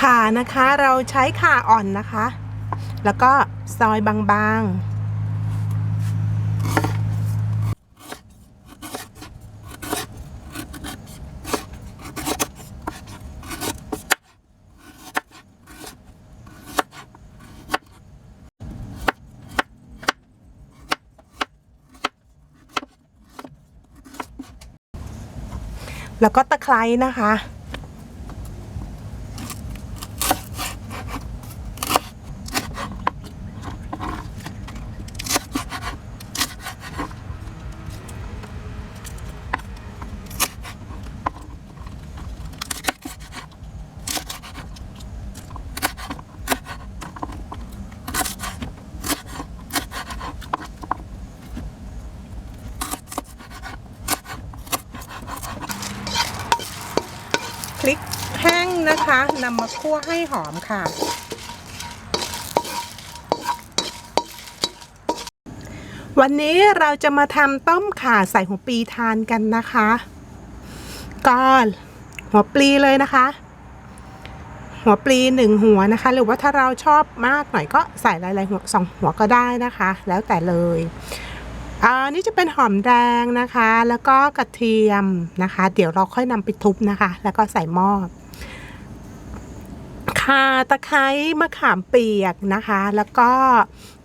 ขานะคะ เราใช้ขาอ่อนนะคะ แล้วก็ซอยบางๆแล้วก็ตะไคร้นะคะ พริกแห้ง นะคะนำมาคั่วให้หอมค่ะ วันนี้เราจะมาทำต้มข่าใส่หัวปลีทานกันนะคะก็หัวปลีเลยนะคะ หัวปลีหนึ่งหัวนะคะ หรือว่าถ้าเราชอบมากหน่อยก็ใส่หลายๆหัวสองหัวก็ได้นะคะ แล้วแต่เลยอ่านี่จะเป็นหอมแดงนะคะ แล้วก็กระเทียมนะคะ เดี๋ยวเราค่อยนำไปทุบนะคะ แล้วก็ใส่หม้อ ข่าตะไคร้มะขามเปียกนะคะ แล้วก็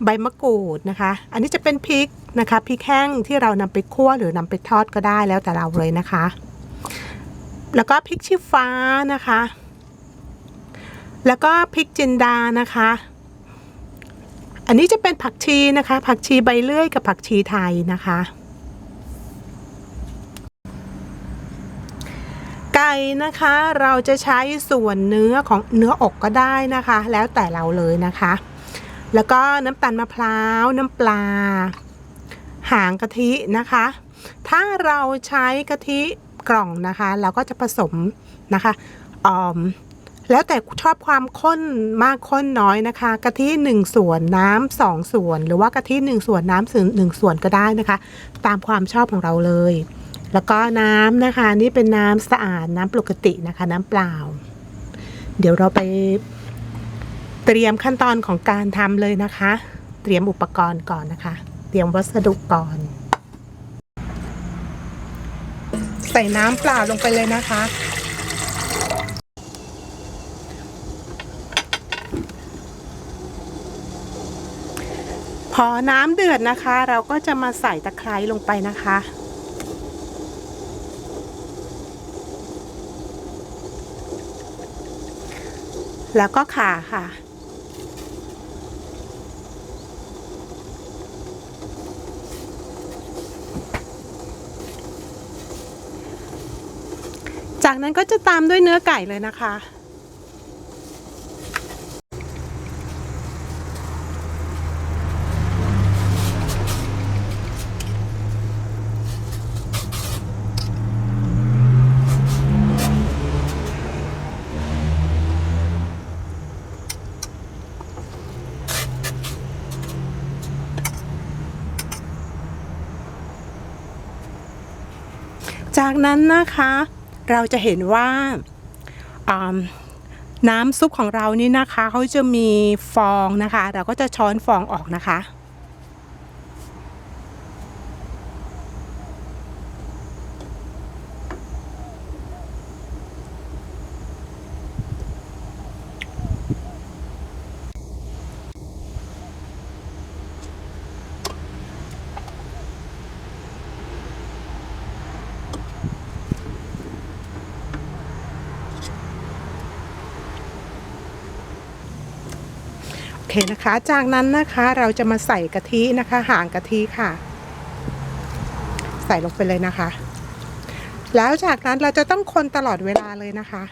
ใบมะกรูดนะคะ อันนี้จะเป็นพริกนะคะพริกแห้งที่เรานำไปคั่วหรือนำไปทอดก็ได้แล้วแต่เราเลยนะคะ แล้วก็พริกชี้ฟ้านะคะ แล้วก็พริกจินดานะคะ อันนี้จะเป็นผักชีนะคะ ผักชีใบเลื่อยกับผักชีไทยนะคะ ไก่นะคะเราจะใช้ส่วนเนื้อของเนื้ออกก็ได้นะคะ แล้วแต่เราเลยนะคะ แล้วก็น้ำตาลมะพร้าวน้ำปลา หางกะทินะคะ ถ้าเราใช้กะทิกล่องนะคะ เราก็จะผสมนะคะออมแล้วแต่ชอบความข้นมากข้นน้อยนะคะกะทิหนึ่งส่วนน้ำสองส่วน หรือว่ากะทิหนึ่งส่วนน้ำส่วนหนึ่งส่วนก็ได้นะคะ ตามความชอบของเราเลย แล้วก็น้ำนะคะ นี่เป็นน้ำสะอาดน้ำปกตินะคะ น้ำเปล่า เดี๋ยวเราไปเตรียมขั้นตอนของการทำเลยนะคะ เตรียมอุปกรณ์ก่อนนะคะ เตรียมวัสดุก่อน ใส่น้ำเปล่าลงไปเลยนะคะพอน้ำเดือดนะคะ เราก็จะมาใส่ตะไคร้ลงไปนะคะ แล้วก็ขาค่ะ จากนั้นก็จะตามด้วยเนื้อไก่เลยนะคะ จากนั้นนะคะเราจะเห็นว่าน้ำซุปของเรานี่นะคะเขาจะมีฟองนะคะ เราก็จะช้อนฟองออกนะคะ เคนะคะ จากนั้นนะคะเราจะมาใส่กะทินะคะหางกะทิค่ะ ใส่ลงไปเลยนะคะ แล้วจากนั้นเราจะต้องคนตลอดเวลาเลยนะคะ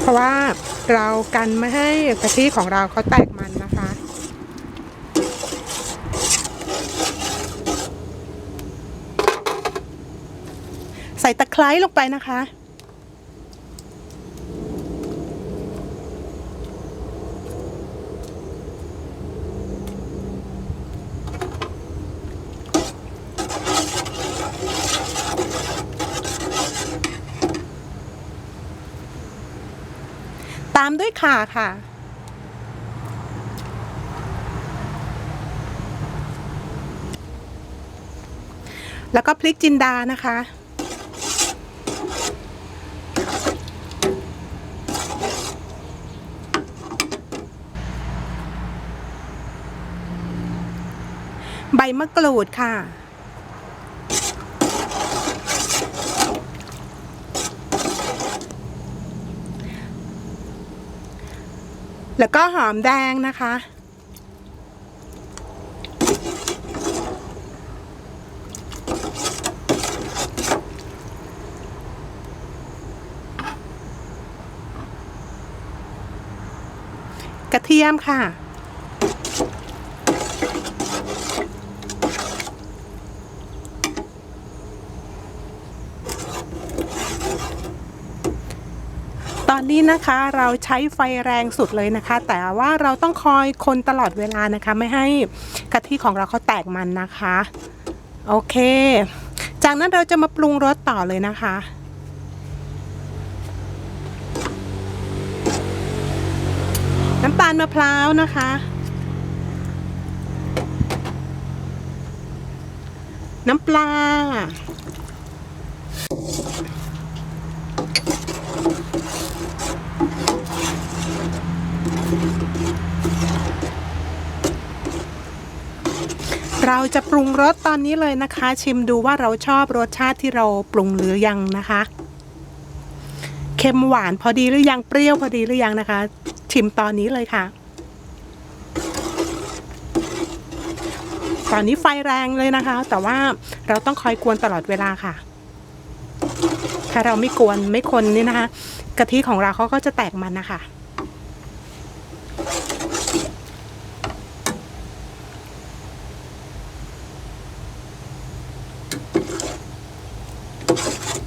เพราะว่าเรากันไม่ให้กะทิของเราเขาแตกมันนะคะใส่ตะไคร้ลงไปนะคะามด้วยขาค่ะ แล้วก็พริกจินดานะคะ ใบมะกรูดค่ะ แล้วก็หอมแดงนะคะ กระเทียมค่ะ นี้นะคะเราใช้ไฟแรงสุดเลยนะคะ แต่ว่าเราต้องคอยคนตลอดเวลานะคะ ไม่ให้กะทิของเราเขาแตกมันนะคะ โอเค จากนั้นเราจะมาปรุงรสต่อเลยนะคะน้ำตาลมะพร้าวนะคะ น้ำปลา เราจะปรุงรสตอนนี้เลยนะคะ ชิมดูว่าเราชอบรสชาติที่เราปรุงหรือยังนะคะเค็มหวานพอดีหรือยังเปรี้ยวพอดีหรือยังนะคะ ชิมตอนนี้เลยค่ะ ตอนนี้ไฟแรงเลยนะคะ แต่ว่าเราต้องคอยกวนตลอดเวลาค่ะ ถ้าเราไม่กวนไม่คนนี่นะคะะทิของเราเขาก็จะแตกมันนะคะต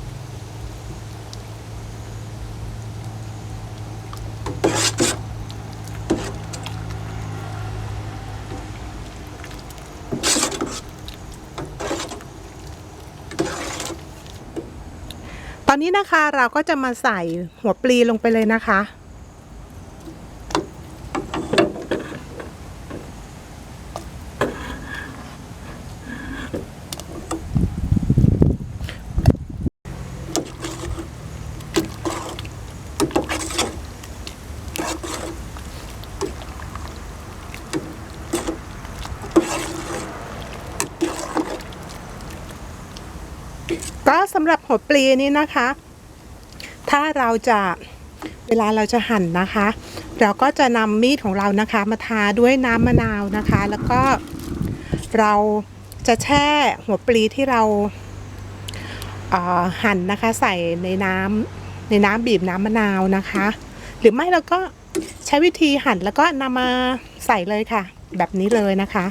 อนนี้นะคะเราก็จะมาใส่หัวปลีลงไปเลยนะคะ ก็สำหรับหัวปลีนี้นะคะ ถ้าเราจะเวลาเราจะหั่นนะคะ เราก็จะนำมีดของเรานะคะมาทาด้วยน้ำมะนาวนะคะ แล้วก็เราจะแช่หัวปลีที่เราเอ่อหั่นนะคะใส่ในน้ำในน้ำบีบน้ำมะนาวนะคะ หรือไม่เราก็ใช้วิธีหั่นแล้วก็นำมาใส่เลยค่ะ แบบนี้เลยนะคะ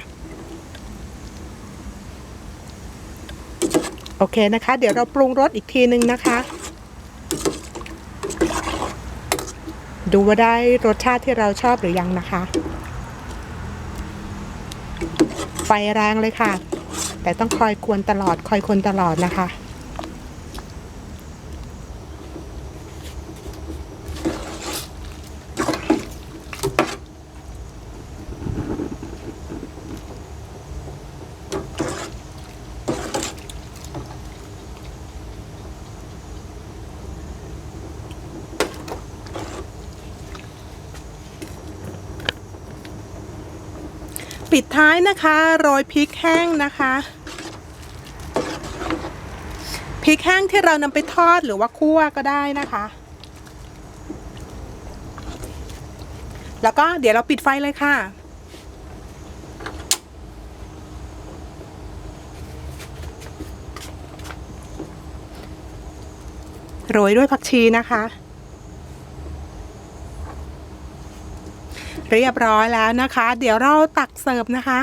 อเคนะคะ เดี๋ยวเราปรุงรสอีกทีนึงนะคะ ดูว่าได้รสชาติที่เราชอบหรือยังนะคะ ไฟแรงเลยค่ะ แต่ต้องคอยกวนตลอดคอยคนตลอดนะคะ ปิดท้ายนะคะโรยพริกแห้งนะคะพริกแห้งที่เรานำไปทอดหรือว่าคั่วก็ได้นะคะ แล้วก็เดี๋ยวเราปิดไฟเลยค่ะ โรยด้วยผักชีนะคะ เรียบร้อยแล้วนะคะ เดี๋ยวเราตักเสิร์ฟนะคะ